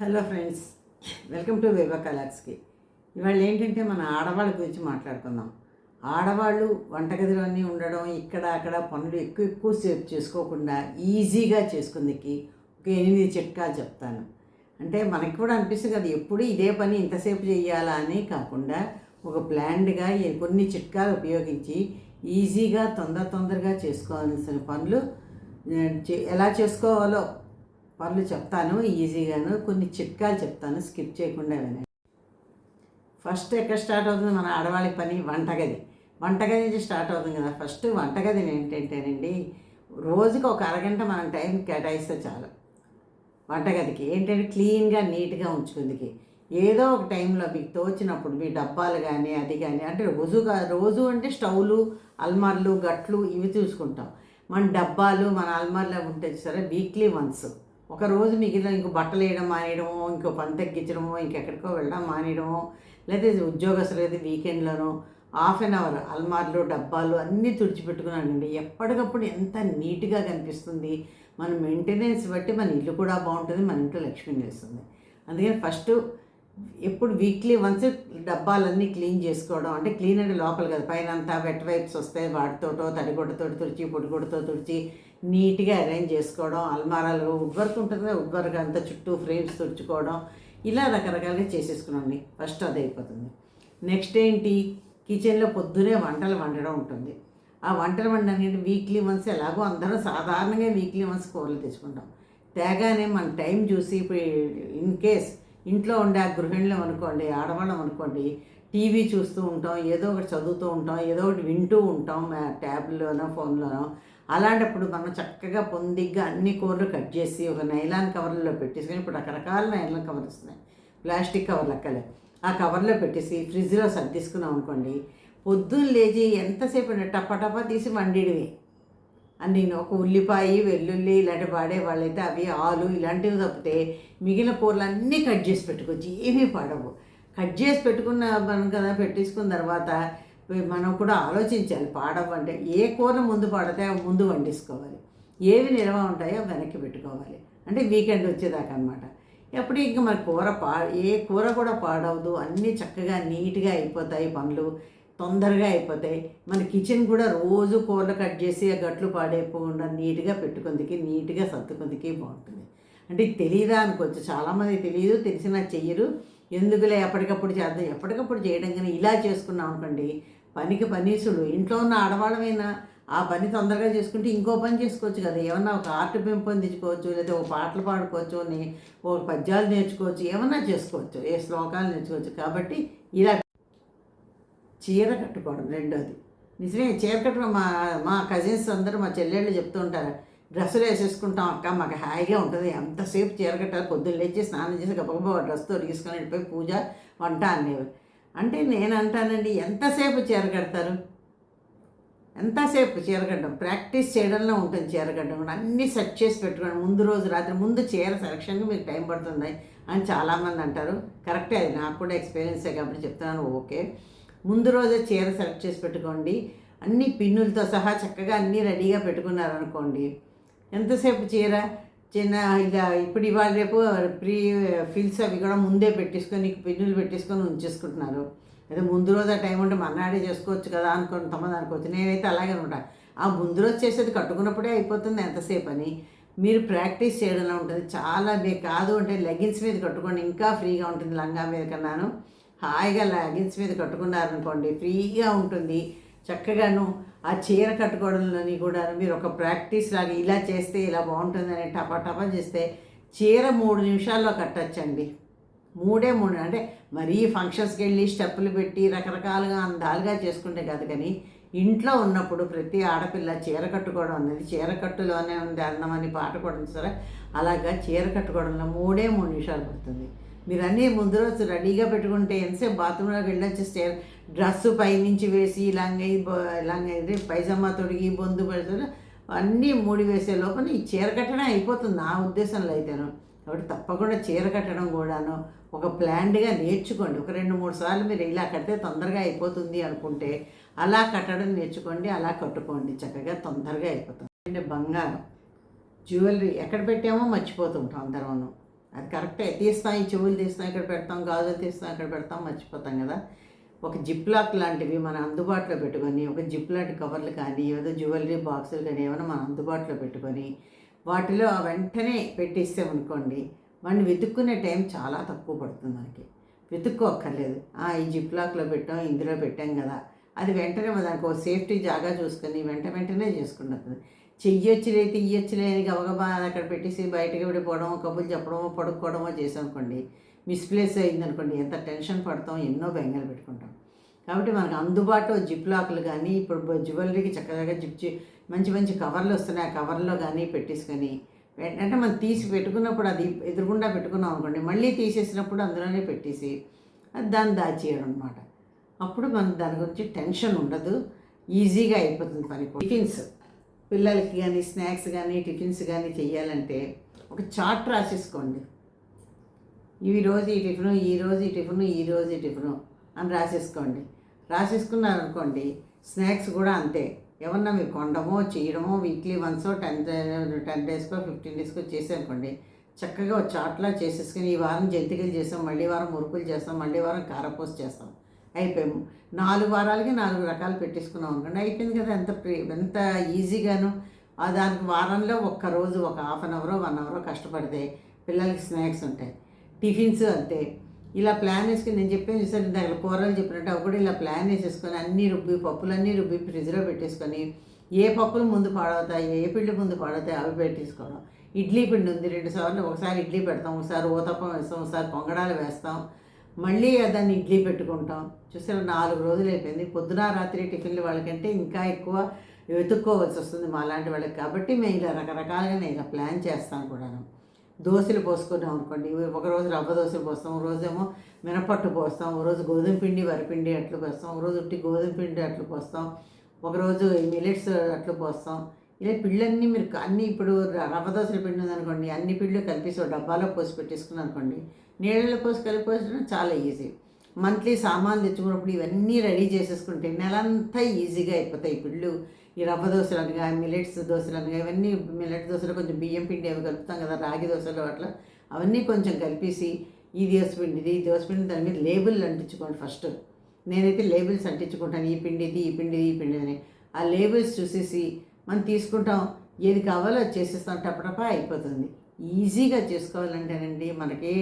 Hello friends welcome to వివా కలాక్స్కి. ఇవాళ ఏంటంటే మన ఆడవాళ్ళ గురించి మాట్లాడుకుందాం. ఆడవాళ్ళు వంటగదిలోనే ఉండడం ఇక్కడ అక్కడ పనులు ఎక్కువ ఎక్కువ సేపు చేసుకోకుండా ఈజీగా చేసుకుందికి ఒక ఎనిమిది చిట్కాలు చెప్తాను. అంటే మనకి కూడా అనిపిస్తుంది కదా ఎప్పుడు ఇదే పని ఇంతసేపు చేయాలా అని కాకుండా ఒక ప్లాన్డ్గా కొన్ని చిట్కాలు ఉపయోగించి ఈజీగా తొందర తొందరగా చేసుకోవాల్సిన పనులు చే- ఎలా చేసుకోవాలో పనులు చెప్తాను ఈజీగాను. కొన్ని చిట్కాలు చెప్తాను స్కిప్ చేయకుండా వినండి. ఫస్ట్ ఎక్కడ స్టార్ట్ అవుతుంది? మన ఆడవాళ్ళ పని వంటగది. వంటగది నుంచి స్టార్ట్ అవుతుంది కదా. ఫస్ట్ వంటగది ఏంటంటేనండి రోజుకి ఒక అరగంట మనం టైం కేటాయిస్తే చాలు. వంటగదికి. ఏంటంటే క్లీన్గా నీట్గా ఉంచుకుందికి. ఏదో ఒక టైంలో మీకు తోచినప్పుడు మీ డబ్బాలు కానీ అది కానీ అంటే రోజుగా రోజు అంటే స్టవ్లు అల్మార్లు గట్లు ఇవి చూసుకుంటాం. మన డబ్బాలు మన అల్మార్లో ఉంటే సరే వీక్లీ వన్స్. ఒక రోజు మిగిలిన ఇంకో బట్టలు వేయడం మానేయడమో ఇంకో పని తగ్గించడమో ఇంకెక్కడికో వెళ్ళడం మానేయడమో లేదా ఉద్యోగస్తులు అయితే వీకెండ్లోనో హాఫ్ అన్ అవర్ అల్మార్లు డబ్బాలు అన్నీ తుడిచిపెట్టుకున్నానండి ఎప్పటికప్పుడు ఎంత నీట్గా కనిపిస్తుంది. మన మెయింటెనెన్స్ బట్టి మన ఇల్లు కూడా బాగుంటుంది మన ఇంట్లో లక్ష్మి నిలుస్తుంది. అందుకని ఫస్ట్ ఎప్పుడు వీక్లీ వన్స్ డబ్బాలన్నీ క్లీన్ చేసుకోవడం అంటే క్లీన్ అంటే లోపల కదా పైన అంతా వెట్ వైప్స్ వస్తాయి వాటితోటో తడిగొడ్డతో తుడిచి పొడిగొడ్డతో తుడిచి నీట్గా అరేంజ్ చేసుకోవడం అల్మారాలు వుడ్ వర్క్ ఉంటుంది కదా వుడ్ వర్క్ అంతా చుట్టూ ఫ్రేమ్స్ తుడుచుకోవడం ఇలా రకరకాలుగా చేసేసుకున్నాండి ఫస్ట్ అది అయిపోతుంది. నెక్స్ట్ ఏంటి? కిచెన్లో పొద్దునే వంటలు వండడం ఉంటుంది. ఆ వంటలు వండడానికి వీక్లీ వన్స్ ఎలాగో అందరం సాధారణంగా వీక్లీ వన్స్ కూరలు తెచ్చుకుంటాం. తేగానే మన టైం చూసి ఇప్పుడు ఇన్ కేస్ ఇంట్లో ఉండే ఆ గృహిణులు అనుకోండి ఆడవాళ్ళం అనుకోండి టీవీ చూస్తూ ఉంటాం ఏదో ఒకటి చదువుతూ ఉంటాం ఏదో ఒకటి వింటూ ఉంటాం ట్యాబ్లోనో ఫోన్లోనో అలాంటప్పుడు మనం చక్కగా పొందిగ్గా అన్ని కూరలు కట్ చేసి ఒక నైలాన్ కవర్లో పెట్టేసుకొని ఇప్పుడు రకరకాల నైలాన్ కవర్లు వస్తున్నాయి. ప్లాస్టిక్ కవర్లు అక్కలే ఆ కవర్లో పెట్టేసి ఫ్రిడ్జ్లో సర్దిసుకున్నాం అనుకోండి పొద్దున్న లేచి ఎంతసేపు టప టప తీసి వండిడివి. అన్ని ఒక ఉల్లిపాయ వెల్లుల్లి ఇలాంటి వాడే వాళ్ళైతే అవి ఆలు ఇలాంటివి తప్పితే మిగిలిన కూరలు అన్నీ కట్ చేసి పెట్టుకోవచ్చు ఏమీ పడవు. కట్ చేసి పెట్టుకున్న మనం కదా పెట్టేసుకున్న తర్వాత మనం కూడా ఆలోచించాలి పాడవు అంటే ఏ కూర ముందు పాడితే ముందు వండేసుకోవాలి. ఏవి నిల్వ ఉంటాయో వెనక్కి పెట్టుకోవాలి. అంటే వీకెండ్ వచ్చేదాకా అనమాట ఎప్పుడు ఇంకా మన కూర పా ఏ కూర కూడా పాడవదు అన్నీ చక్కగా నీట్గా అయిపోతాయి పనులు. తొందరగా అయిపోతాయి. మన కిచెన్ కూడా రోజు కూరలు కట్ చేసి ఆ గట్లు పాడైపోకుండా నీట్గా పెట్టుకుందికి నీట్గా సర్దుకుందికి బాగుంటుంది. అంటే తెలియదా అనుకోవచ్చు. చాలామంది తెలియదు తెలిసినా చెయ్యరు. ఎందుకులే ఎప్పటికప్పుడు చేద్దాం ఎప్పటికప్పుడు చేయడం కానీ ఇలా చేసుకున్నాం అనుకోండి పనికి పనీసుడు. ఇంట్లో ఉన్న ఆడవాళ్ళమైనా ఆ పని తొందరగా చేసుకుంటే ఇంకో పని చేసుకోవచ్చు కదా. ఏమన్నా ఒక ఆర్ట్ పెంపొందించుకోవచ్చు లేదా ఒక పాటలు పాడుకోవచ్చు అని ఒక పద్యాలు నేర్చుకోవచ్చు ఏమన్నా చేసుకోవచ్చు. ఏ శ్లోకాలు నేర్చుకోవచ్చు. కాబట్టి ఇలా చీర కట్టుకోవడం రెండోది. నిజమే చీర కట్టుకోవడం మా మా కజిన్స్ అందరూ మా చెల్లెళ్ళు చెప్తూ ఉంటారు డ్రెస్సులు వేసేసుకుంటాం అక్క మాకు హాయిగా ఉంటుంది. ఎంతసేపు చీర కట్టాలి? పొద్దున్న లేచి స్నానం చేసి గబగబా డ్రెస్తో తీసుకొని వెళ్ళిపోయి పూజ వంట అనేవారు అంటే నేను అంటానండి ఎంతసేపు చీర కడతారు ఎంతసేపు చీర కట్టడం ప్రాక్టీస్ చేయడంలో ఉంటుంది చీర కట్టడం కూడా అన్నీ సెట్ చేసి పెట్టుకోండి. ముందు రోజు రాత్రి ముందు చీర సెలక్షన్కి మీకు టైం పడుతుంది అని చాలామంది అంటారు. కరెక్టే అది నాకు కూడా ఎక్స్పీరియన్సే కాబట్టి చెప్తున్నాను. ఓకే. ముందు రోజే చీర సెలెక్ట్ చేసి పెట్టుకోండి. అన్ని పిన్నులతో సహా చక్కగా అన్నీ రెడీగా పెట్టుకున్నారనుకోండి ఎంతసేపు చీర? చిన్న ఇలా ఇప్పుడు ఇవాళ రేపు ప్రీ ఫిల్స్ అవి కూడా ముందే పెట్టేసుకొని పిన్నులు పెట్టేసుకొని ఉంచేసుకుంటున్నారు. అయితే ముందు రోజు ఆ టైం ఉంటే మన్నాడే చేసుకోవచ్చు కదా అనుకుని కొంతమంది అనుకోవచ్చు. నేనైతే అలాగే ఉంటా ఆ ముందు రోజు చేసేది కట్టుకున్నప్పుడే అయిపోతుంది ఎంతసేపు అని మీరు ప్రాక్టీస్ చేయడంలో ఉంటుంది. చాలా మీకు కాదు అంటే లెగిన్స్ మీద కట్టుకోండి. ఇంకా ఫ్రీగా ఉంటుంది లంగా మీద కన్నాను. హాయిగా లెగిన్స్ మీద కట్టుకున్నారనుకోండి ఫ్రీగా ఉంటుంది. చక్కగాను ఆ చీర కట్టుకోవడంలోని కూడా మీరు ఒక ప్రాక్టీస్ లాగా ఇలా చేస్తే ఇలా బాగుంటుందని టపా టపా చేస్తే చీర మూడు నిమిషాల్లో కట్టచ్చండి. మూడే మూడు అంటే మరీ ఫంక్షన్స్కి వెళ్ళి స్టెప్పులు పెట్టి రకరకాలుగా అందాలుగా చేసుకుంటే కాదు కానీ ఇంట్లో ఉన్నప్పుడు ప్రతి ఆడపిల్ల చీర కట్టుకోవడం అనేది చీర కట్టులోనే ఉంది అందమని పాట కూడా సరే అలాగా చీర కట్టుకోవడంలో మూడే మూడు నిమిషాలు పడుతుంది. మీరు అన్నీ ముందు రోజు రెడీగా పెట్టుకుంటే ఎంతసేపు బాత్రూంలోకి వెళ్ళొచ్చి స్టే డ్రెస్సు పైనుంచి వేసి లంగ లంగ పైజమ్మా పైజామా తొడిగి బొందు పెడుతుంది అన్నీ మూడి వేసే లోపల ఈ చీర కట్టడం అయిపోతుంది నా ఉద్దేశంలో అయితేను. కాబట్టి తప్పకుండా చీర కట్టడం కూడాను ఒక ప్లాన్డ్గా నేర్చుకోండి. ఒక రెండు మూడు సార్లు మీరు ఇలా కడితే తొందరగా అయిపోతుంది అనుకుంటే అలా కట్టడం నేర్చుకోండి అలా కట్టుకోండి. చక్కగా తొందరగా అయిపోతుంది. అంటే బంగారం జ్యువెలరీ ఎక్కడ పెట్టామో మర్చిపోతుంటాం అందరం అది కరెక్టే తీస్తాం ఈ చెవులు తీస్తాం ఇక్కడ పెడతాం గాజులు తీస్తాం ఇక్కడ పెడతాం మర్చిపోతాం కదా. ఒక జిప్ లాక్ లాంటివి మన అందుబాటులో పెట్టుకొని ఒక జిప్ లాంటి కవర్లు కానీ ఏదో జ్యువెలరీ బాక్సులు కానీ ఏమైనా మనం అందుబాటులో పెట్టుకొని వాటిలో వెంటనే పెట్టిస్తామనుకోండి వాడిని వెతుక్కునే టైం చాలా తక్కువ పడుతుంది మనకి. వెతుక్కోక్కర్లేదు. "ఆ, ఈ జిప్ లాక్లో పెట్టాం ఇందులో పెట్టాం కదా. అది వెంటనే దానికి ఒక సేఫ్టీ జాగా చూసుకొని వెంట వెంటనే చేసుకుంటుంది. చెయ్యొచ్చులే తీయొచ్చులే అని గబగబా అక్కడ పెట్టేసి బయటకు విడిపోవడం కబుర్లు చెప్పడమో పడుకోవడమో చేసామనుకోండి మిస్ప్లేస్ అయిందనుకోండి ఎంత టెన్షన్ పడతాం ఎన్నో బెంగలు పెట్టుకుంటాం. కాబట్టి మనకు అందుబాటులో జిప్ లాక్లు కానీ ఇప్పుడు జ్యువెలరీకి చక్కగా జిప్ మంచి మంచి కవర్లు వస్తున్నాయి ఆ కవర్లో కానీ పెట్టేసుకొని అంటే మనం తీసి పెట్టుకున్నప్పుడు అది ఎదురుగుండా పెట్టుకున్నాం అనుకోండి మళ్ళీ తీసేసినప్పుడు అందులోనే పెట్టేసి అది దాన్ని దాచేయడం అనమాట అప్పుడు మనకు దాని గురించి టెన్షన్ ఉండదు ఈజీగా అయిపోతుంది పని టిఫిన్స్ పిల్లలకి కానీ స్నాక్స్ కానీ టిఫిన్స్ కానీ చేయాలంటే ఒక చార్ట్ రాసేసుకోండి. ఈ రోజు ఈ టిఫిను ఈ రోజు ఈ టిఫిను ఈ రోజు ఈ టిఫిను అని రాసేసుకోండి. రాసేసుకున్నారు అనుకోండి స్నాక్స్ కూడా అంతే. ఏమన్నా మీరు కొండమో చేయడమో వీక్లీ వన్స్ టెన్ టెన్ డేస్కో ఫిఫ్టీన్ డేస్కో చేసానుకోండి చక్కగా ఒక చాట్లా చేసేసుకుని ఈ వారం జంతికలు చేస్తాం మళ్ళీ వారం మురుకులు చేస్తాం మళ్ళీ వారం కారపూస చేస్తాం. అయిపోయాము. నాలుగు వారాలకి నాలుగు రకాలు పెట్టేసుకున్నాం అనుకోండి అయిపోయింది కదా ఎంత ప్రి- ఎంత ఈజీగాను. దానికి వారంలో ఒక్క రోజు ఒక హాఫ్ అన్ అవరో వన్ అవర్ కష్టపడితే పిల్లలకి స్నాక్స్ ఉంటాయి. టిఫిన్స్ అంతే. ఇలా ప్లాన్ వేసుకుని నేను చెప్పాను చూసాను ఇందాక కూరలు చెప్పినట్టు అవి కూడా ఇలా ప్లాన్ వేసేసుకొని అన్ని రుబ్బి పప్పులన్నీ రుబ్బి ఫ్రిడ్జ్లో పెట్టేసుకొని ఏ పప్పులు ముందు పాడవుతాయి ఏ పిండి ముందు పాడవుతాయి అవి పెట్టేసుకోవడం. ఇడ్లీ పిండి ఉంది రెండు సార్లు ఒకసారి ఇడ్లీ పెడతాం ఒకసారి ఊతప్పం వేస్తాం ఒకసారి పొంగడాలు వేస్తాం. మళ్ళీ దాన్ని ఇడ్లీ పెట్టుకుంటాం. చూసారా నాలుగు రోజులు అయిపోయింది. పొద్దున రాత్రి టిఫిన్లు వాళ్ళకంటే ఇంకా ఎక్కువ వెతుక్కోవాల్సి వస్తుంది మా లాంటి వాళ్ళకి. కాబట్టి మేము ఇలా రకరకాలుగా నేను ఇలా ప్లాన్ చేస్తాను కూడాను. దోశలు పోసుకున్నాం అనుకోండి. ఒక రోజు రవ్వ దోశలు పోస్తాం ఒక రోజేమో మినపట్టు పోస్తాం ఒక రోజు గోధుమ పిండి వరిపిండి అట్లు పోస్తాం ఒక రోజు ఉట్టి గోధుమ పిండి అట్లు పోస్తాం ఒకరోజు మిలెట్స్ అట్లు పోస్తాం. ఇలా పిళ్ళన్నీ మీరు అన్నీ ఇప్పుడు రవ్వ దోశల పిండి ఉందనుకోండి అన్ని పిళ్ళు కలిపేసి ఒక డబ్బాలో పోసి పెట్టేసుకున్నాం అనుకోండి నీళ్ళలో పోసి కలిపేసడం చాలా ఈజీ. మంత్లీ సామాన్లు తెచ్చుకున్నప్పుడు ఇవన్నీ రెడీ చేసేసుకుంటే నెలంతా ఈజీగా అయిపోతాయి. ఈ పిళ్ళు ఈ రవ్వ దోశలు అనగా మిలెట్స్ దోశలు అనగా ఇవన్నీ మిలెట్ దోశలు కొంచెం బియ్యం పిండి అవి కలుపుతాం కదా రాగి దోశలు అట్లా అవన్నీ కొంచెం కలిపేసి ఈ దోశపిండి ఇది ఈ దోశపిండి దాని మీద లేబుల్ అంటించుకోండి ఫస్ట్. నేనైతే లేబుల్స్ అంటించుకుంటాను ఈ పిండి ఇది ఈ పిండిది ఈ పిండి అని. ఆ లేబుల్స్ చూసేసి మనం తీసుకుంటాం ఏది కావాలో అది చేసేస్తాం టపటపా అయిపోతుంది. ఈజీగా చేసుకోవాలంటేనండి మనకి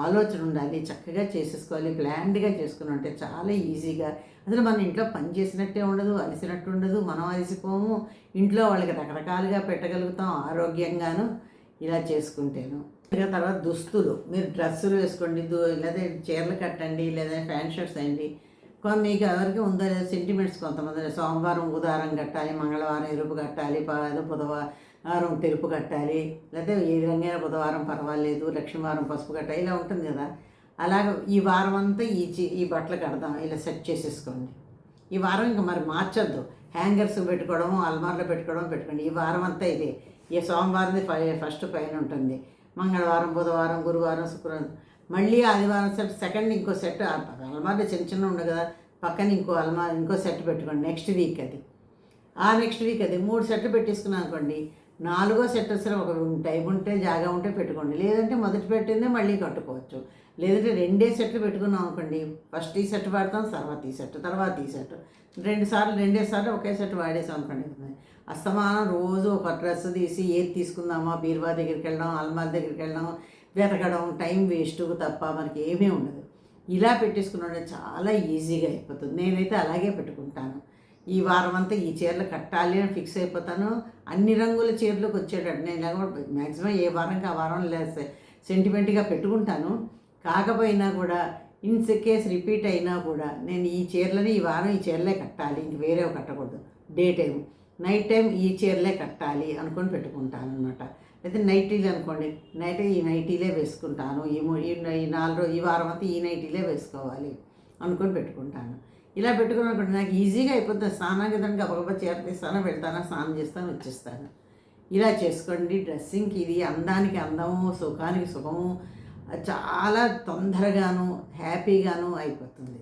ఆలోచన ఉండాలి చక్కగా చేసేసుకోవాలి ప్లాన్డ్గా చేసుకుని ఉంటే చాలా ఈజీగా. అసలు మన ఇంట్లో పని చేసినట్టే ఉండదు అలిసినట్టు ఉండదు మనం అలసిపోము ఇంట్లో వాళ్ళకి రకరకాలుగా పెట్టగలుగుతాం ఆరోగ్యంగాను ఇలా చేసుకుంటేను. ఇక తర్వాత దుస్తులు మీరు డ్రెస్సులు వేసుకోండి దు లేదా చీరలు కట్టండి లేదా ప్యాంట్ షర్ట్స్ అండి. మీకు ఎవరికి ఉందో లేదా సెంటిమెంట్స్ కొంతమంది సోమవారం ఉదారం కట్టాలి మంగళవారం ఎరుపు కట్టాలి బుధవారం వారం తెలుపు కట్టాలి లేకపోతే ఏ విధంగా బుధవారం పర్వాలేదు లక్ష్మీవారం పసుపు కట్టాలి ఇలా ఉంటుంది కదా. అలాగ ఈ వారం అంతా ఈ ఈ బట్టలు కడదాం ఇలా సెట్ చేసేసుకోండి. ఈ వారం ఇంకా మరి మార్చొద్దు. హ్యాంగర్స్ పెట్టుకోవడం అల్మార్లో పెట్టుకోవడం పెట్టుకోండి. ఈ వారం అంతా ఇదే. ఈ సోమవారం ఫస్ట్ పైన ఉంటుంది. మంగళవారం బుధవారం గురువారం శుక్రవారం. మళ్ళీ ఆదివారం సెట్ సెకండ్ ఇంకో సెట్ అల్మార్లో చిన్న చిన్న ఉండదు కదా పక్కన ఇంకో అల్మార్ ఇంకో సెట్ పెట్టుకోండి. నెక్స్ట్ వీక్ అది. ఆ నెక్స్ట్ వీక్ అది. మూడు సెట్లు పెట్టేసుకున్నాం అనుకోండి నాలుగో సెట్ ఒక టైం ఉంటే జాగా ఉంటే పెట్టుకోండి. లేదంటే మొదటి పెట్టిందే మళ్ళీ కట్టుకోవచ్చు. లేదంటే రెండే సెట్లు పెట్టుకున్నాం అనుకోండి. ఫస్ట్ ఈ సెట్ వాడతాం తర్వాత ఈ సెట్ తర్వాత ఈ సెట్. రెండు సార్లు రెండే సార్లు ఒకే సెట్ వాడేసాం అనుకోండి. అస్తమానం రోజు ఒక డ్రెస్ తీసి ఏది తీసుకుందామా బీరువా దగ్గరికి వెళ్ళడం అల్మార్ దగ్గరికి వెళ్ళడం వెతకడం టైం వేస్ట్ తప్ప మనకి ఏమీ ఉండదు. ఇలా పెట్టేసుకున్నాడు చాలా ఈజీగా అయిపోతుంది. నేనైతే అలాగే పెట్టుకుంటాను. ఈ వారం అంతా ఈ చీరలు కట్టాలి అని ఫిక్స్ అయిపోతాను. అన్ని రంగుల చీరలకు వచ్చేటట్టు నేను ఇలా మ్యాక్సిమం ఏ వారంకి ఆ వారం లేస్తే సెంటిమెంట్గా పెట్టుకుంటాను. కాకపోయినా కూడా ఇన్ కేస్ రిపీట్ అయినా కూడా నేను ఈ చీరలని ఈ వారం ఈ చీరలే కట్టాలి. ఇంక వేరేవి కట్టకూడదు. డే టైం నైట్ టైం ఈ చీరలే కట్టాలి అనుకొని పెట్టుకుంటాను అనమాట అయితే నైటీలు అనుకోండి. నైట్ ఈ నైటీలే వేసుకుంటాను. ఈ ఈ ఈ నాలుగు రోజు ఈ వారం అంతా ఈ నైటీలే వేసుకోవాలి అనుకొని పెట్టుకుంటాను. ఇలా పెట్టుకున్నప్పుడు నాకు ఈజీగా అయిపోతుంది స్నానం దానికి గబగబా చీర తీస్తాను వెళ్తాను స్నానం చేస్తాను వచ్చేస్తాను. ఇలా చేసుకోండి. డ్రెస్సింగ్కి ఇది అందానికి అందము సుఖానికి సుఖము. చాలా తొందరగాను హ్యాపీగాను అయిపోతుంది.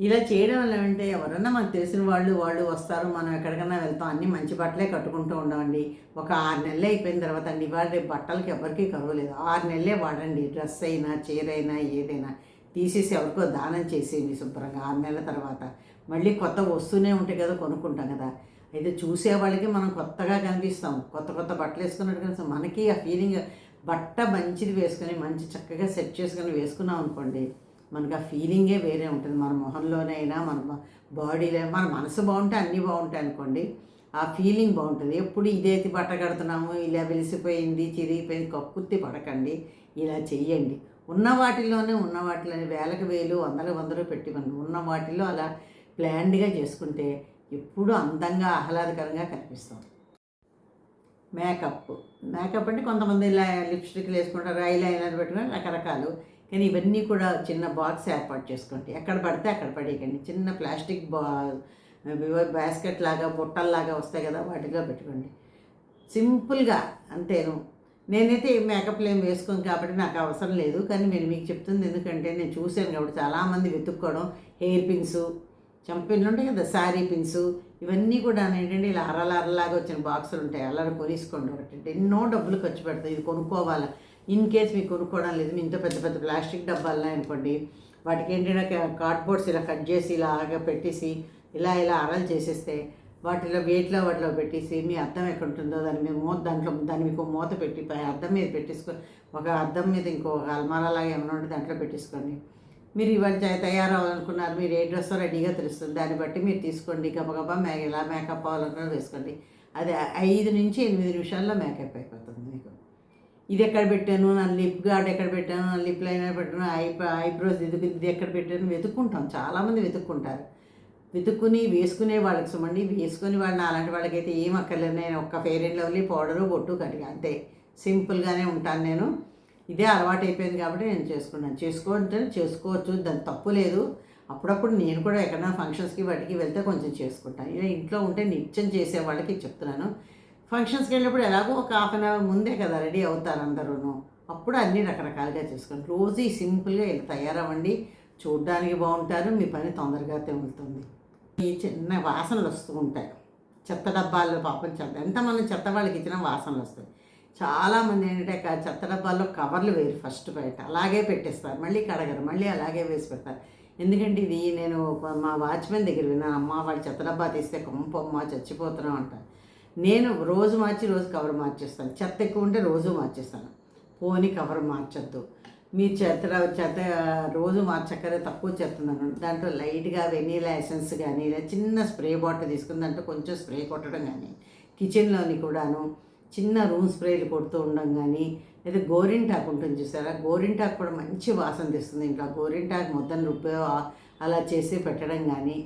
ఇలా చేయడం వల్ల ఏంటంటే ఎవరన్నా మనకు తెలిసిన వాళ్ళు వాళ్ళు వస్తారు. మనం ఎక్కడికైనా వెళ్తాం. అన్ని మంచి బట్టలే కట్టుకుంటూ ఉండమండి ఒక ఆరు నెలలు అయిపోయిన తర్వాత అండి. ఇవాళ బట్టలకి ఎవరికి కరువు లేదు. ఆరు నెలలే వాడండి. డ్రెస్ అయినా చీర అయినా ఏదైనా. తీసేసి ఎవరికో దానం చేసేయండి శుభ్రంగా. ఆరు నెలల తర్వాత. మళ్ళీ కొత్త వస్తూనే ఉంటాయి కదా కొనుక్కుంటాం కదా. అయితే చూసే వాళ్ళకి మనం కొత్తగా కనిపిస్తాం. కొత్త కొత్త బట్టలు వేసుకున్నట్టు కనిపిస్తాం. మనకి ఆ ఫీలింగ్ బట్ట మంచిది వేసుకొని మంచి చక్కగా సెట్ చేసుకొని వేసుకున్నాం అనుకోండి మనకు ఆ ఫీలింగే వేరే ఉంటుంది. మన మొహంలోనైనా మన బాడీలో మన మనసు బాగుంటే అన్నీ బాగుంటాయి అనుకోండి ఆ ఫీలింగ్ బాగుంటుంది. ఎప్పుడు ఇదేతి బట్ట కడుతున్నాము ఇలా వెలిసిపోయింది చిరిగిపోయింది కక్కుర్తి పడకండి ఇలా చెయ్యండి. ఉన్న వాటిల్లోనే ఉన్న వాటిలోనే వేలకు వేలు వందలు వందలు పెట్టుకుని ఉన్న వాటిల్లో అలా ప్లాన్డ్గా చేసుకుంటే ఎప్పుడు అందంగా ఆహ్లాదకరంగా కనిపిస్తాం. మేకప్ మేకప్ అంటే కొంతమంది ఇలా లిప్స్టిక్లు వేసుకుంటారు ఐ లైనర్ పెట్టుకుని రకరకాలు. కానీ ఇవన్నీ కూడా చిన్న బాక్స్ ఏర్పాటు చేసుకోండి. ఎక్కడ పడితే అక్కడ పడేయకండి. చిన్న ప్లాస్టిక్ బా బాస్కెట్ లాగా బుట్టల్లాగా వస్తాయి కదా వాటిలో పెట్టుకోండి. సింపుల్గా అంతేను. నేనైతే మేకప్ ఏం వేసుకోను కాబట్టి నాకు అవసరం లేదు. కానీ నేను మీకు చెప్తుంది ఎందుకంటే నేను చూశాను కాబట్టి చాలామంది వెతుక్కోవడం హెయిర్ పిన్స్ చంపిన్లు ఉంటాయి కదా శారీ పిన్స్ ఇవన్నీ కూడా ఏంటంటే ఇలా అరల అరలాగా వచ్చిన బాక్సులు ఉంటాయి. అలా కొనిసుకోండి ఒకటి. ఎన్నో డబ్బులు ఖర్చు పెడతాయి. ఇది కొనుక్కోవాలా. ఇన్ కేస్ మీకు కొనుక్కోవడం లేదు మీ ఇంత పెద్ద పెద్ద ప్లాస్టిక్ డబ్బాలు అనుకోండి వాటికి ఏంటంటే కార్డ్బోర్డ్స్ ఇలా కట్ చేసి ఇలాగా పెట్టేసి ఇలా ఇలా అరలు చేసేస్తే వాటిలో వేట్లో వాటిలో పెట్టేసి మీ అద్దం ఎక్కడ ఉంటుందో దాని మీద మూత దాంట్లో దాని మీకు మూత పెట్టి అర్థం అద్దం మీద పెట్టేసుకొని ఒక అద్దం మీద ఇంకో అల్మారా లాగా ఏమైనా ఉంటే దాంట్లో పెట్టేసుకోండి. మీరు ఇవాళ తయారవ్వాలనుకున్నారు మీరు ఏ డ్రెస్ రెడీగా తెలుస్తుంది దాన్ని బట్టి మీరు తీసుకోండి. గబగబా మే ఎలా మేకప్ అవ్వాలనుకున్నా వేసుకోండి. అది ఐదు నుంచి ఎనిమిది నిమిషాల్లో మేకప్ అయిపోతుంది మీకు. ఇది ఎక్కడ పెట్టాను? నా లిప్ గార్డ్ ఎక్కడ పెట్టాను? నా లిప్ లైనర్ పెట్టాను? ఐ ఐబ్రోస్ ఇది ఇది ఎక్కడ పెట్టాను? వెతుక్కుంటాం. చాలామంది వెతుక్కుంటారు. వెతుక్కుని వేసుకునే వాళ్ళకి సుమండి వేసుకుని వాళ్ళు అలాంటి వాళ్ళకైతే ఏం అక్కర్లేదు. నేను ఒక్క ఫెయిర్ అండ్ లవ్లీ పౌడరు బొట్టు కడిగా అంతే. సింపుల్గానే ఉంటాను నేను. ఇదే అలవాటు అయిపోయింది కాబట్టి నేను చేసుకున్నాను. చేసుకోవచ్చు చేసుకోవచ్చు దాని తప్పు లేదు. అప్పుడప్పుడు నేను కూడా ఎక్కడైనా ఫంక్షన్స్కి వాటికి వెళ్తే కొంచెం చేసుకుంటాను. ఇలా ఇంట్లో ఉంటే నిత్యం చేసే వాళ్ళకి చెప్తున్నాను. ఫంక్షన్స్కి వెళ్ళినప్పుడు ఎలాగో ఒక హాఫ్ అన్ అవర్ ముందే కదా రెడీ అవుతారు అందరూను. అప్పుడు అన్నీ రకరకాలుగా చేసుకోండి రోజు సింపుల్గా ఇలా తయారవ్వండి. చూడ్డానికి బాగుంటారు. మీ పని తొందరగా తెగులుతుంది ఈ చిన్న వాసనలు వస్తూ ఉంటాయి. చెత్త డబ్బాల్లో పాపం చెత్త ఎంత మనం చెత్త వాళ్ళకి ఇచ్చిన వాసనలు వస్తాయి. చాలామంది ఏంటంటే చెత్త డబ్బాల్లో కవర్లు వేరు ఫస్ట్ బయట. అలాగే పెట్టేస్తారు. మళ్ళీ కడగరు. మళ్ళీ అలాగే వేసి పెడతారు. ఎందుకంటే ఇది నేను మా వాచ్మెన్ దగ్గర విన్నాను అమ్మ వాళ్ళు చెత్త డబ్బా తీస్తే కొంపమ్మ చచ్చిపోతున్నాం అంటారు నేను రోజు మార్చి రోజు కవర్ మార్చేస్తాను. చెత్త ఎక్కువ ఉంటే రోజు మార్చేస్తాను. పోని కవర్ మార్చొద్దు. మీరు చెత్త చెత్త రోజు మార్చక్కరే తక్కువ చెప్తున్నాను దాంట్లో లైట్గా వెనీలా ఎసెన్స్ కానీ లేదా చిన్న స్ప్రే బాటిల్ తీసుకుని దాంట్లో కొంచెం స్ప్రే కొట్టడం కానీ కిచెన్లోని కూడాను చిన్న రూమ్ స్ప్రేలు కొడుతూ ఉండడం కానీ లేదా గోరింటాకు ఉంటుంది చూసారా? గోరింటాకు కూడా మంచి వాసన తెస్తుంది. ఇంట్లో గోరింటాకు మొత్తం రుబ్బే అలా చేసి పెట్టడం కానీ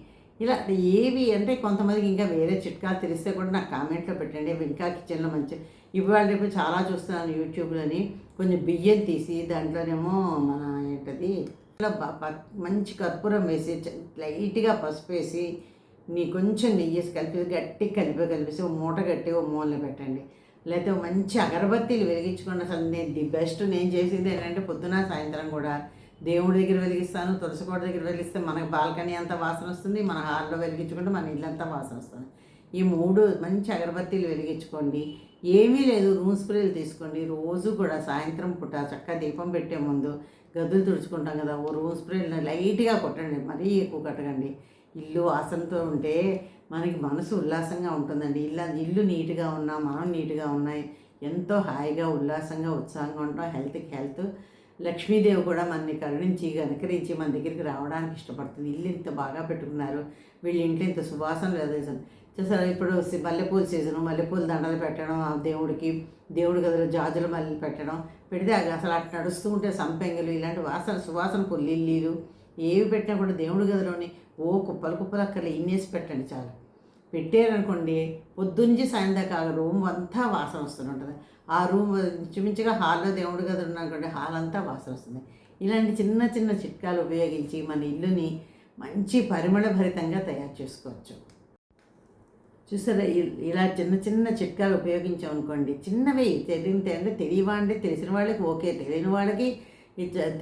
ఇలా ఏవి అంటే కొంతమందికి ఇంకా వేరే చిట్కాలు తెలిస్తే కూడా నాకు కామెంట్లో పెట్టండి. ఇంకా కిచెన్లో మంచి ఇవాళ రేపు చాలా చూస్తున్నాను యూట్యూబ్లోని. కొంచెం బియ్యం తీసి దాంట్లోనేమో మన ఏంటది? ఇలా మంచి కర్పూరం వేసి లైట్గా పసుపు వేసి నీ కొంచెం నెయ్యి కలిపి గట్టి కలిపి కలిపేసి ఓ మూట కట్టి ఓ మూలన పెట్టండి. లేకపోతే మంచి అగరబత్తీలు వెలిగించుకున్న అసలు నేను ది బెస్ట్ నేను చేసేది ఏంటంటే పొద్దున సాయంత్రం కూడా దేవుడి దగ్గర వెలిగిస్తాను తులసికోట దగ్గర వెలిగిస్తే మనకు బాల్కనీ అంతా వాసన వస్తుంది మన హాల్లో వెలిగించుకుంటే మన ఇల్లంతా వాసన వస్తుంది. ఈ మూడు మంచి అగరబత్తీలు వెలిగించుకోండి. ఏమీ లేదు రూమ్ స్ప్రేలు తీసుకోండి. రోజు కూడా సాయంత్రం పూట చక్కగా దీపం పెట్టే ముందు గదులు తుడుచుకుంటాం కదా ఓ రూమ్ స్ప్రేలు లైట్గా కొట్టండి మరీ ఎక్కువ కట్టకండి. ఇల్లు వాసనతో ఉంటే మనకి మనసు ఉల్లాసంగా ఉంటుందండి. ఇల్లు ఇల్లు నీట్గా ఉన్నా మనం నీట్గా ఉన్నాయి ఎంతో హాయిగా ఉల్లాసంగా ఉత్సాహంగా ఉంటాం. హెల్త్కి హెల్త్ లక్ష్మీదేవి కూడా మనని కరుణించి కనుకరించి మన దగ్గరికి రావడానికి ఇష్టపడుతుంది. ఇల్లు ఇంత బాగా పెట్టుకున్నారు. వీళ్ళ ఇంట్లో ఇంత సువాసన లేదు చూసారా? ఇప్పుడు మల్లెపూల సీజను మల్లెపూల దండలు పెట్టడం ఆ దేవుడికి దేవుడి గదిలో జాజుల మల్లెలు పెట్టడం పెడితే అసలు అటు నడుస్తూ ఉంటే సంపెంగలు ఇలాంటి వాసన సువాసన పొల్లిల్లీలు ఏవి పెట్టినా కూడా దేవుడి గదిలోని ఓ కుప్పలు కుప్పలు అక్కడ ఇన్నేసి పెట్టండి చాలు. పెట్టారనుకోండి పొద్దుంచి సాయంత్రం దాకా రూమ్ అంతా వాసన వస్తుంటుంది ఆ రూమ్ ఇంచుమించుగా హాల్లో దేవుడి గది ఉన్నానుకోండి హాల్ అంతా వాసన వస్తుంది. ఇలాంటి చిన్న చిన్న చిట్కాలు ఉపయోగించి మన ఇల్లుని మంచి పరిమళభరితంగా తయారు చేసుకోవచ్చు. చూసారా? ఇలా చిన్న చిన్న చిట్కాలు ఉపయోగించామనుకోండి చిన్నవి తెలియని అంటే తెలియవా తెలిసిన వాళ్ళకి ఓకే తెలియని వాళ్ళకి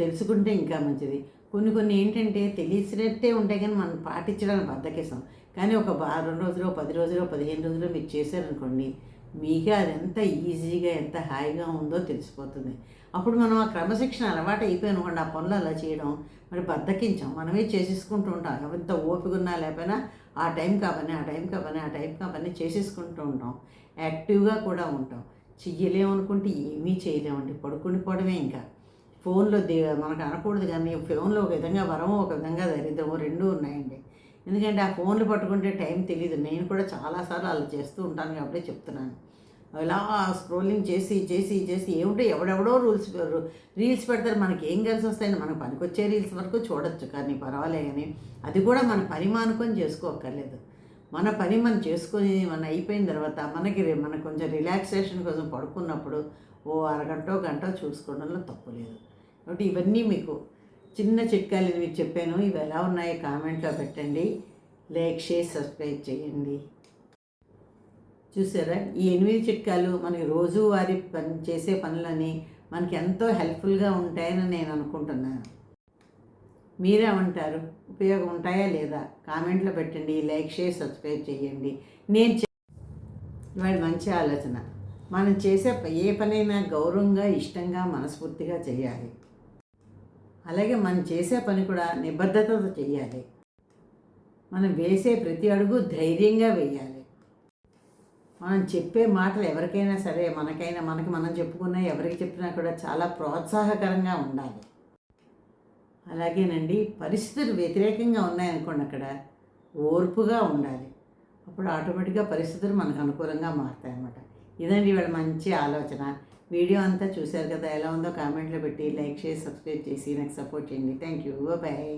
తెలుసుకుంటే ఇంకా మంచిది. కొన్ని కొన్ని ఏంటంటే తెలిసినట్టే ఉంటాయి కానీ మనం పాటించడానికి బద్దకిస్తాం. కానీ ఒక రెండు రోజులు పది రోజులు పదిహేను రోజులు మీరు చేశారనుకోండి మీకే అది ఎంత ఈజీగా ఎంత హాయిగా ఉందో తెలిసిపోతుంది. అప్పుడు మనం ఆ క్రమశిక్షణ అలవాటు అయిపోయినకుండా ఆ పనులు అలా చేయడం మరి బద్దకించాం మనమే చేసేసుకుంటూ ఉంటాం. ఎంత ఓపిక ఉన్నా లేకపోయినా ఆ టైం కాపని ఆ టైం కాపని ఆ టైం కాపని చేసేసుకుంటూ ఉంటాం. యాక్టివ్గా కూడా ఉంటాం. చెయ్యలేమనుకుంటే ఏమీ చేయలేమండి. పడుకుని పోవడమే ఇంకా. ఫోన్లో దే మనకు అనకూడదు కానీ ఫోన్లో ఒక విధంగా వరము ఒక విధంగా దరిద్రము రెండూ ఉన్నాయండి. ఎందుకంటే ఆ ఫోన్లు పట్టుకుంటే టైం తెలియదు నేను కూడా చాలాసార్లు అలా చేస్తూ ఉంటాను కాబట్టి చెప్తున్నాను. అలా స్క్రోలింగ్ చేసి చేసి చేసి ఏమిటో ఎవడెవడో రూల్స్ రీల్స్ పెడతారు. మనకి ఏం కలిసి వస్తాయని మనకు పనికొచ్చే రీల్స్ వరకు చూడొచ్చు. కానీ పర్వాలే కానీ అది కూడా మన పని మానుకొని చేసుకోక్కర్లేదు. మన పని మనం చేసుకొని మన అయిపోయిన తర్వాత మనకి మన కొంచెం రిలాక్సేషన్ కోసం పడుకున్నప్పుడు ఓ అరగంట గంట చూసుకోవడంలో తప్పు లేదు. కాబట్టి ఇవన్నీ మీకు చిన్న చిట్కాలు ఇవి చెప్పాను. ఇవి ఎలా ఉన్నాయో కామెంట్లో పెట్టండి. లైక్ షేర్ సబ్స్క్రైబ్ చేయండి. చూసారా? ఈ ఎనిమిది చిట్కాలు మనకి రోజువారీ పని చేసే పనులని మనకి ఎంతో హెల్ప్ఫుల్గా ఉంటాయని నేను అనుకుంటున్నాను. మీరేమంటారు ఉపయోగం ఉంటాయా లేదా? కామెంట్లో పెట్టండి. లైక్ షేర్ సబ్స్క్రైబ్ చేయండి. నేను చే- ఇవాళ మంచి ఆలోచన. మనం చేసే ఏ పనైనా గౌరవంగా ఇష్టంగా మనస్ఫూర్తిగా చేయాలి. అలాగే మనం చేసే పని కూడా నిబద్ధతతో చేయాలి. మనం వేసే ప్రతి అడుగు ధైర్యంగా వేయాలి. మనం చెప్పే మాటలు ఎవరికైనా సరే మనకైనా మనకి మనం చెప్పుకున్నా ఎవరికి చెప్పినా కూడా చాలా ప్రోత్సాహకరంగా ఉండాలి. అలాగేనండి పరిస్థితులు వ్యతిరేకంగా ఉన్నాయనుకోండి అక్కడ ఓర్పుగా ఉండాలి. అప్పుడు ఆటోమేటిక్గా పరిస్థితులు మనకు అనుకూలంగా మారుతాయి అన్నమాట ఇదండి ఇవాళ మంచి ఆలోచన. వీడియో అంతా చూశారు కదా ఎలా ఉందో కామెంట్లో పెట్టి లైక్ చేసి సబ్స్క్రైబ్ చేసి నాకు సపోర్ట్ చేయండి. Thank you. బాయ్.